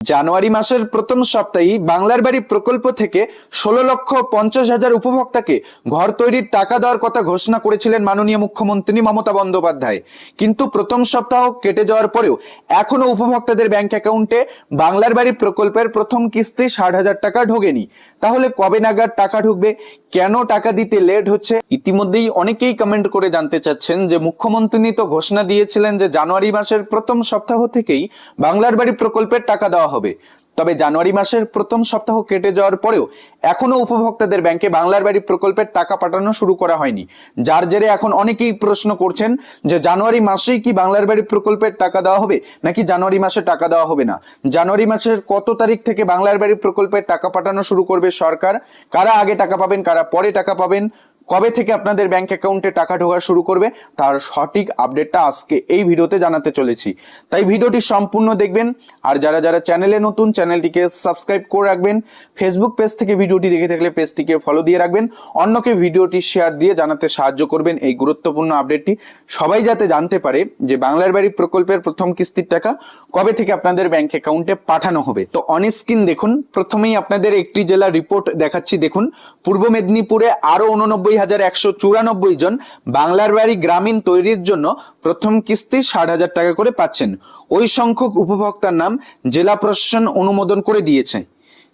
জানুয়ারি মাসের প্রথম সপ্তাহেই বাংলার বাড়ি প্রকল্প থেকে ষোলো লক্ষ পঞ্চাশ হাজার উপভোক্তাকে ঘর তৈরির টাকা দেওয়ার কথা ঘোষণা করেছিলেন মাননীয় মুখ্যমন্ত্রী মমতা বন্দ্যোপাধ্যায়। কিন্তু প্রথম সপ্তাহ কেটে যাওয়ার পরেও এখনও উপভোক্তাদের ব্যাংক অ্যাকাউন্টে বাংলার বাড়ি প্রকল্পের প্রথম কিস্তি ষাট হাজার টাকা ঢোকেনি। তাহলে কবে নাগাদ টাকা ঢুকবে? কেন টাকা দিতে লেট হচ্ছে? ইতিমধ্যেই অনেকেই কমেন্ট করে জানতে চাচ্ছেন যে মুখ্যমন্ত্রী তো ঘোষণা দিয়েছিলেন যে জানুয়ারি মাসের প্রথম সপ্তাহ থেকেই বাংলার বাড়ি প্রকল্পের টাকা দেওয়া হবে। তবে জানুয়ারি মাসের প্রথম সপ্তাহ কেটে যাওয়ার পরেও এখনও উপভোক্তাদের ব্যাংকে বাংলার বাড়ি প্রকল্পের টাকা পাঠানো শুরু করা হয়নি। যার জেরে এখন অনেকেই প্রশ্ন করছেন যে জানুয়ারি মাসেই কি বাংলার বাড়ি প্রকল্পের টাকা দেওয়া হবে, নাকি জানুয়ারি মাসে টাকা দেওয়া হবে না? জানুয়ারি মাসের কত তারিখ থেকে বাংলার বাড়ি প্রকল্পের টাকা পাঠানো শুরু করবে সরকার? কারা আগে টাকা পাবেন, কারা পরে টাকা পাবেন? কবে থেকে আপনাদের ব্যাংক অ্যাকাউন্টে টাকা ঢোকা শুরু করবে? তার সঠিক আপডেটটা আজকে এই ভিডিওতে জানাতে চলেছি। তাই ভিডিওটি সম্পূর্ণ দেখবেন, আর যারা যারা চ্যানেলে নতুন চ্যানেলটিকে সাবস্ক্রাইব করে রাখবেন ফেসবুক পেজ থেকে ভিডিওটি দেখে থাকলে পেজটিকে ফলো দিয়ে রাখবেন, অন্যকে ভিডিওটি শেয়ার দিয়ে জানাতে সাহায্য করবেন এই গুরুত্বপূর্ণ আপডেটটি সবাই যাতে জানতে পারে যে বাংলার বাড়ি প্রকল্পের প্রথম কিস্তির টাকা কবে থেকে আপনাদের ব্যাংক অ্যাকাউন্টে পাঠানো হবে। তো অন স্ক্রিন দেখুন, প্রথমেই আপনাদের একটি জেলা রিপোর্ট দেখাচ্ছি, দেখুন। পূর্ব মেদিনীপুরে আরও উননব্বই হাজার জন বাংলার বাড়ি গ্রামীণ তৈরির জন্য প্রথম কিস্তি ষাট হাজার টাকা করে পাচ্ছেন। ওই সংখ্যক উপভোক্তার নাম জেলা প্রশাসন অনুমোদন করে দিয়েছে।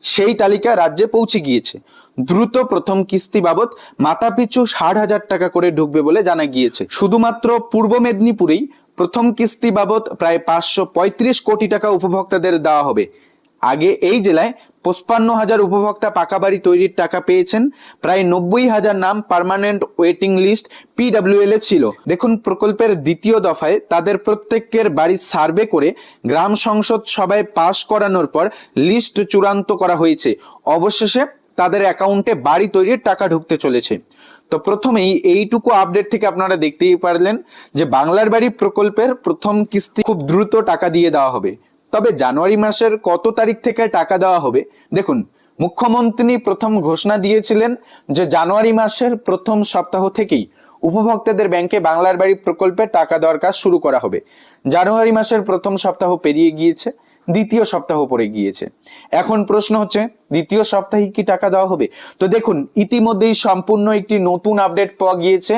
সেই তালিকা রাজ্যে পৌঁছে গিয়েছে। দ্রুত প্রথম কিস্তি বাবদ মাথাপিছু ষাট হাজার টাকা করে ঢুকবে বলে জানা গিয়েছে। শুধুমাত্র পূর্ব মেদিনীপুরেই প্রথম কিস্তি বাবদ প্রায় পাঁচশো পঁয়ত্রিশ কোটি টাকা উপভোক্তাদের দেওয়া হবে। আগে এই জেলায় পঁচপান্ন হাজার উপভোক্তা পাকা বাড়ি তৈরির টাকা পেয়েছেন। প্রায় নব্বই হাজার নাম পার্মানেন্ট ওয়েটিং লিস্ট পিডাব্লিউএল এ ছিল। দেখুন প্রকল্পের দ্বিতীয় দফায় তাদের প্রত্যেকের বাড়ি সার্ভে করে গ্রাম সংসদ সভায় পাশ করানোর পর লিস্ট চূড়ান্ত করা হয়েছে। অবশেষে তাদের অ্যাকাউন্টে বাড়ি তৈরির টাকা ঢুকতে চলেছে। তো প্রথমেই এইটুকু আপডেট থেকে আপনারা দেখতেই পারলেন যে বাংলার বাড়ি প্রকল্পের প্রথম কিস্তি খুব দ্রুত টাকা দিয়ে দেওয়া হবে। তবে জানুয়ারি মাসের কত তারিখ থেকে টাকা দেওয়া হবে? দেখুন, মুখ্যমন্ত্রী প্রথম ঘোষণা দিয়েছিলেন যে জানুয়ারি মাসের প্রথম সপ্তাহ থেকেই উপভোক্তাদের ব্যাংকে বাংলার বাড়ি প্রকল্পে টাকা দেওয়ার কাজ শুরু করা হবে। জানুয়ারি মাসের প্রথম সপ্তাহ পেরিয়ে গিয়েছে, দ্বিতীয় সপ্তাহ পড়ে গিয়েছে। এখন প্রশ্ন হচ্ছে, দ্বিতীয় সপ্তাহে কি টাকা দেওয়া হবে? তো দেখুন, ইতিমধ্যেই সম্পূর্ণ একটি নতুন আপডেট পাওয়া গিয়েছে।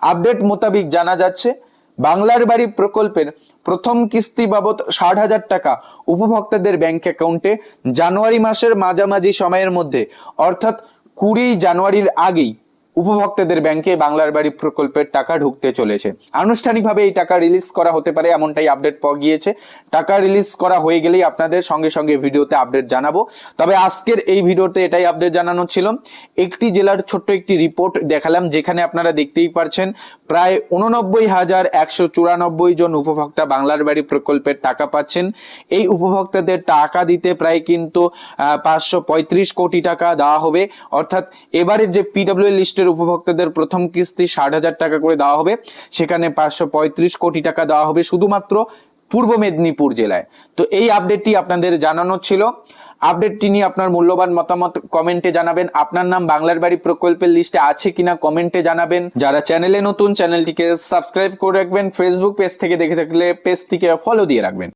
আপডেট মোতাবেক জানা যাচ্ছে বাংলার বাড়ি প্রকল্পের প্রথম কিস্তি বাবদ ষাট হাজার টাকা উপভোক্তাদের ব্যাংক অ্যাকাউন্টে জানুয়ারি মাসের মাঝামাঝি সময়ের মধ্যে, অর্থাৎ কুড়ি জানুয়ারির আগেই উপভোক্তাদের ব্যাংকে বাংলার বাড়ি প্রকল্পের টাকা ঢুকতে চলেছে। আনুষ্ঠানিকভাবে এই টাকা রিলিজ করা হতে পারে এমনটাই আপডেট পাওয়া গিয়েছে। টাকা রিলিজ করা হয়ে গেলেই আপনাদের সঙ্গে সঙ্গে ভিডিওতে আপডেট জানাব। তবে আজকের এই ভিডিওতে এটাই আপডেট জানানো ছিল। একটি জেলার ছোট্ট একটি রিপোর্ট দেখালাম, যেখানে আপনারা দেখতেই পারছেন প্রায় উননব্বই হাজার একশো চুরানব্বই জন উপভোক্তা বাংলার বাড়ি প্রকল্পের টাকা পাচ্ছেন। এই উপভোক্তাদের টাকা দিতে প্রায় কিন্তু পাঁচশো পঁয়ত্রিশ কোটি টাকা দেওয়া হবে। অর্থাৎ এবারে যে পিডব্লিউ লিস্টের উপভোক্তাদের প্রথম কিস্তি ষাট হাজার টাকা করে দেওয়া হবে, সেখানে পাঁচশো পঁয়ত্রিশ কোটি টাকা দেওয়া হবে শুধুমাত্র পূর্ব মেদিনীপুর জেলায়। তো এই আপডেটটি আপনাদের জানানো ছিল। আপডেটটি নিয়ে আপনার মূল্যবান মতামত কমেন্টে জানাবেন। আপনার নাম বাংলার বাড়ি প্রকল্পের লিস্টে আছে কিনা কমেন্টে জানাবেন। যারা চ্যানেলে নতুন চ্যানেলটিকে সাবস্ক্রাইব করে রাখবেন। ফেসবুক পেজ থেকে দেখে থাকলে পেজটিকে ফলো দিয়ে রাখবেন।